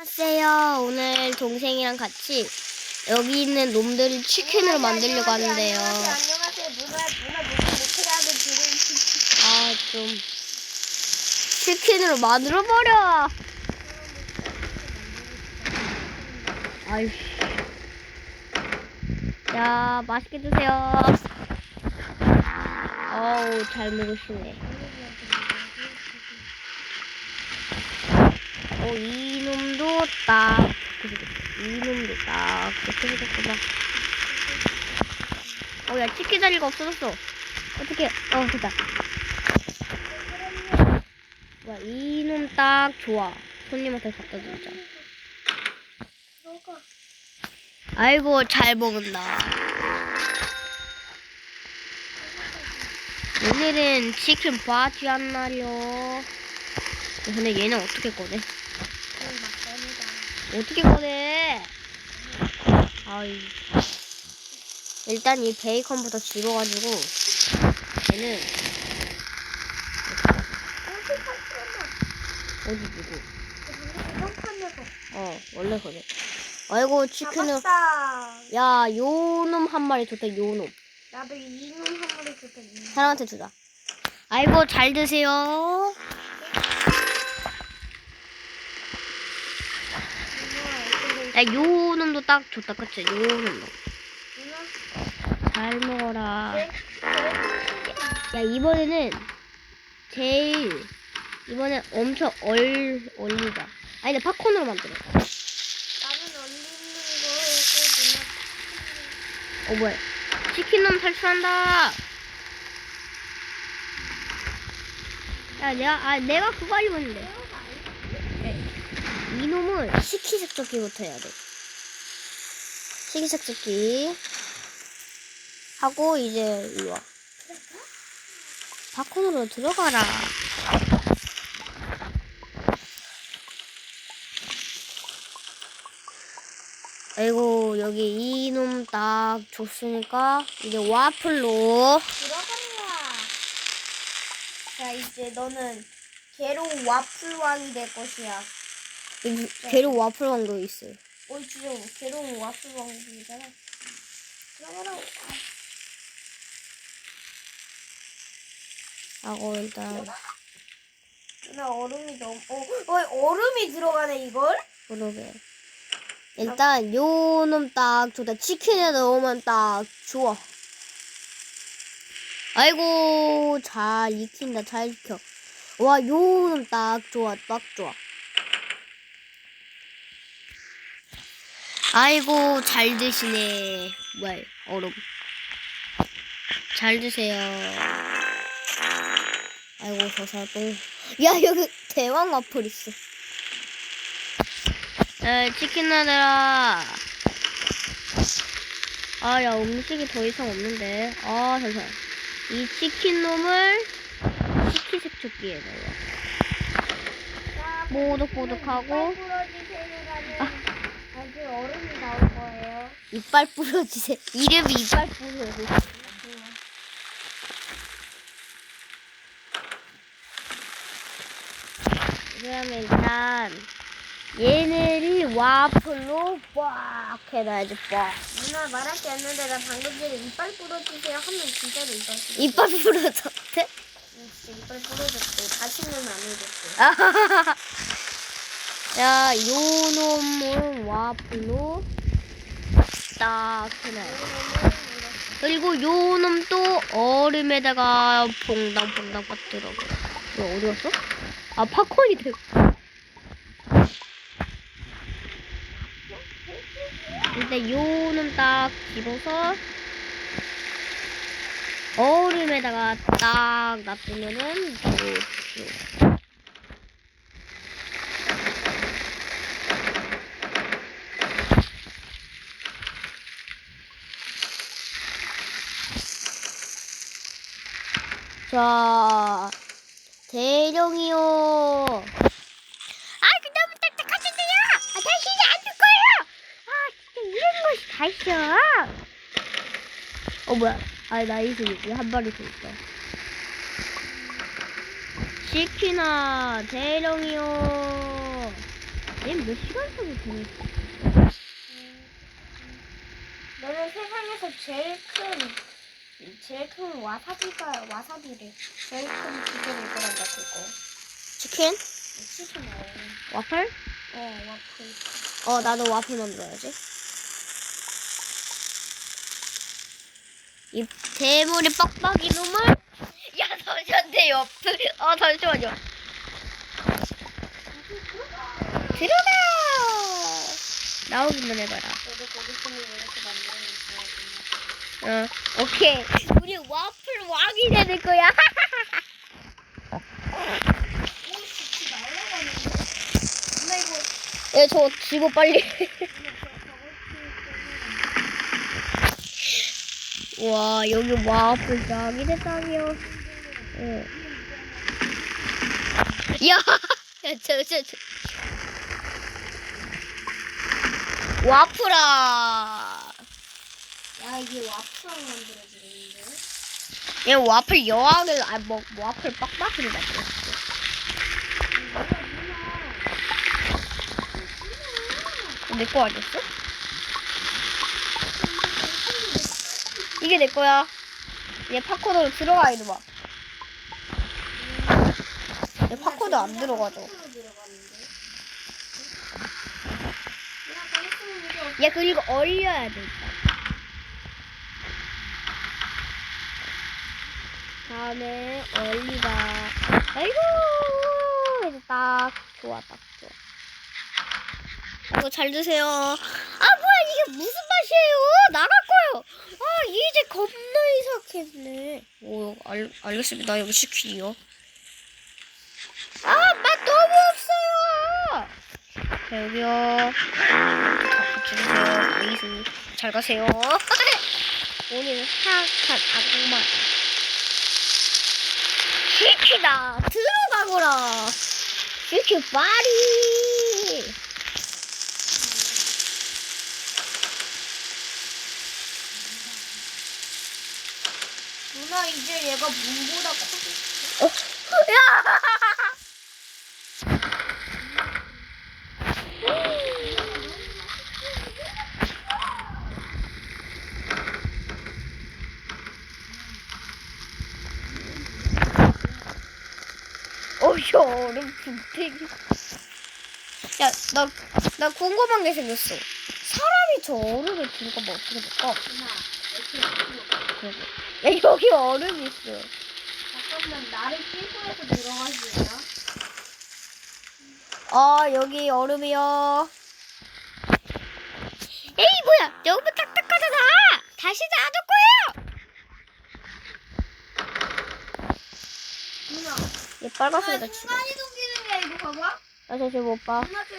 안녕하세요. 오늘 동생이랑 같이 여기 있는 놈들을 치킨으로 만들려고 하는데요. 안녕하세요. 무슨 지금 아, 좀. 치킨으로 만들어버려! 아이씨. 자, 맛있게 드세요. 어우, 잘 먹으시네. 어, 이놈도 딱, 생겼어. 이놈도 딱, 좋게 생겼구나. 어, 야, 치킨 자리가 없어졌어. 어떻게, 어, 됐다. 와, 이놈 딱 좋아. 손님한테 갖다 주자. 아이고, 잘 먹는다. 오늘은 치킨 파티 한 날이요. 근데 얘는 어떻게 꺼내? 어떻게 꺼내? 아이. 일단 이 베이컨부터 집어가지고 얘는 어디 누구? 어 원래 그래. 아이고 치킨을 잡았다. 야 요놈 한 마리 줬다 요놈 나도 이놈 한 마리. 이놈. 사람한테 주자. 아이고 잘 드세요. 야 요 놈도 딱 줬다 그치 요 놈도 잘 먹어라. 야 이번에는 제일 이번엔 엄청 얼 얼리자. 아니 근데 팝콘으로 만들어. 어 뭐야? 치킨놈 탈출한다. 야 내가 아 내가 그거 하려고 했는데 이놈을 식기세척기부터 해야 돼. 식기세척기 하고 이제 이리 와. 팝콘으로 들어가라. 아이고 여기 이놈 딱 줬으니까 이제 와플로 들어가라. 자 이제 너는 괴로운 와플 왕이 될 것이야. 여기 괴로 와플 왕도 있어요. 어 진짜 괴로운 와플 왕이잖아. 들어가라. 하고 일단 누나 얼음이 너무 어, 어 얼음이 들어가네 이걸? 그러게. 일단 요놈 딱 좋다. 치킨에 넣으면 딱 좋아. 아이고 잘 익힌다. 잘 익혀. 와 요놈 딱 좋아. 딱 좋아. 아이고 잘 드시네. 뭐야 얼음. 잘 드세요. 아이고 저 사람 또. 야 여기 대왕 와플 있어. 에 치킨 나들아. 아, 야, 음식이 더 이상 없는데. 아, 잠시만. 이 치킨 놈을 식기세척기에 넣어. 뽀득뽀득하고. 얼음이 나올 거예요. 이빨 부러지세. 이름이 이빨 부러지. 그러면 일단 얘네를 와플로 빡 해놔야지 빡. 누나 말할 게 없는데 나 방금 전에 이빨 부러지세요 하면 진짜로 이빨 부러졌어. 이빨 부러졌대? 응, 진짜 이빨 부러졌대. 다시는 안 해줬대. 야, 요 놈을 와플로 딱 해놔요. 그리고 요 놈도 얼음에다가 퐁당퐁당 빠뜨려. 이거 어디 갔어? 아, 팝콘이 되고. 일단 요놈딱 집어서 얼음에다가 딱 놔두면은 좋죠. 자, 대령이요. 아, 그 너무 딱딱하신데요. 아, 당신이 안줄 거예요. 아, 진짜 이런 것이 다 있어. 어, 뭐야? 아, 나이스 한 마리 더 있다. 시키나 대령이요. 얘몇 시간 동안 되는 너는 세상에서 제일 큰 제일 큰 와사비가 와사비래. 제일 큰 기계를 거란다 그거. 치킨? 치즈 뭐? 와플? 어 와플. 어 나도 와플 만들어야지 이 대물이 빡빡이 놈을 야 잠시만요 옆을 어 잠시만요 들어가 나오기만 해봐라 너도 있으면 이렇게 만들어 야어 오케이 우리 와플 왕이 되는 거야 야 저거 지고 빨리 와 여기 와플 짱이 됐다며 응. 야, 야, 저, 저, 저. 와플아. 야 이게 와플 만들어지는데. 얘 와플 여왕을, 아, 뭐, 와플 빡빡이를 만들었어. 내거 아니었어? 이게 내 거야. 얘 팝콘으로 들어가, 이놈아. 얘 팝콘도 안 들어가죠. 얘 그리고 얼려야 돼. 일단. 다음에 얼리가. 아이고 이제 딱 좋아 딱 좋아. 이거 잘 드세요. 아 뭐야 이게 무슨 맛이에요? 나갈 거요. 아 이제 겁나 이상했네. 오 알, 알겠습니다. 여기 치킨이요. 아맛 너무 없어요. 자, 여기요. 드세요. 레이스. 잘 가세요. 오늘 하악한 악마. 시키다. 들어가거라. 시키 빨리. 누나 이제 얘가 문보다 커졌어. 어? 야! 얼음 붕탱이. 야, 나, 나 궁금한 게 생겼어. 사람이 저 얼음을 들어가면 어떻게 될까? 야, 여기 얼음이 있어. 잠깐만 나를 끼고 해서 들어갈 수 있나? 아 여기 얼음이요. 에이 뭐야 너무 딱딱하잖아. 다시 놔둘 거예요. 누나 얘 빨간색이다 나 지금. 순간 이 동 기능이야 이거 봐봐. 나 사실 못 봐. 누나 저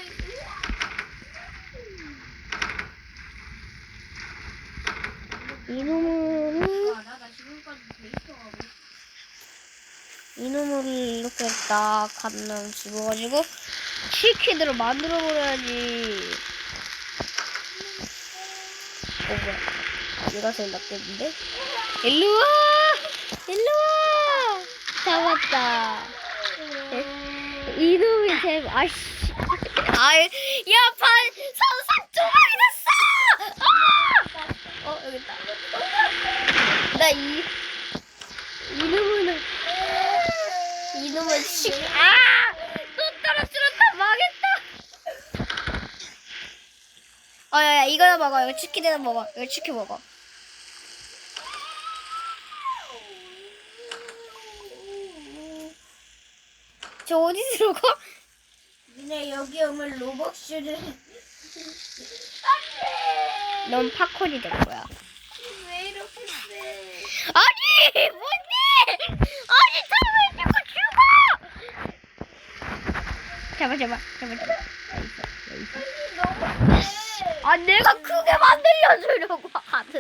이놈을 아, 나나 지금까지 데이터가 뭐 이놈을 이렇게 딱 하면 집어가지고 치킨으로 만들어 버려야지. 어 뭐야? 얘가 제일 낫겠는데? 일로 와! 일로 와! 잡았다. 이놈이 제일 아씨. 아이 야 반 선상 조각이 됐어! 아! 어 여기 있다. 나 이 이놈은 이놈은 식 아! 또 떨어뜨렸다 망했다. 어 야 야 이거나 먹어 이거 치킨 하나 먹어 이거 치킨 먹어. 저 어디 들어가? 니네 여기 오면 로벅슈를 넌 팝콘이 될 거야. 왜 이렇게 세? 아니 뭔데? 아니 저왜 자꾸 죽어? 잡아 잡아 잡아 잡아. 여기 있어 여기 있어. 너무 세. 아 내가 크게 만들려주려고 하는데.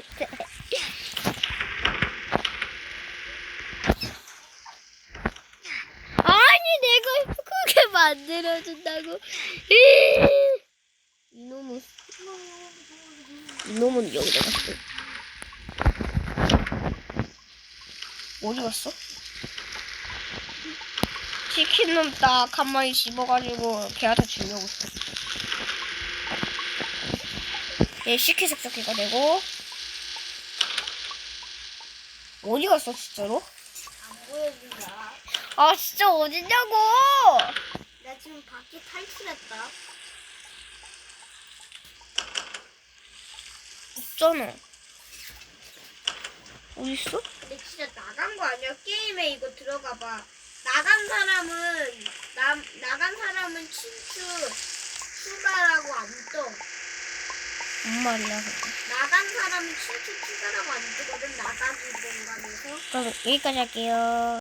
아니 내가 크게 만들어준다고. 이- 이놈은 이놈은 여기다 갔어. 어디 갔어? 치킨 놈 딱 한 마리 집어가지고 걔한테 주려고 했어. 얘 시크색 저기가 되고 어디 갔어 진짜로? 안 보여준다. 아 진짜 어딨냐고 나 지금 밖에 탈출했다. 없잖아 어딨어? 근데 진짜 나간 거 아니야? 게임에 이거 들어가 봐. 나간 사람은 나 나간 사람은 친추 추가라고 안 떠. 뭔 말이야 나간 사람은 친추 추가라고 안 뜨거든. 나가기 공간에서. 그럼 여기까지 할게요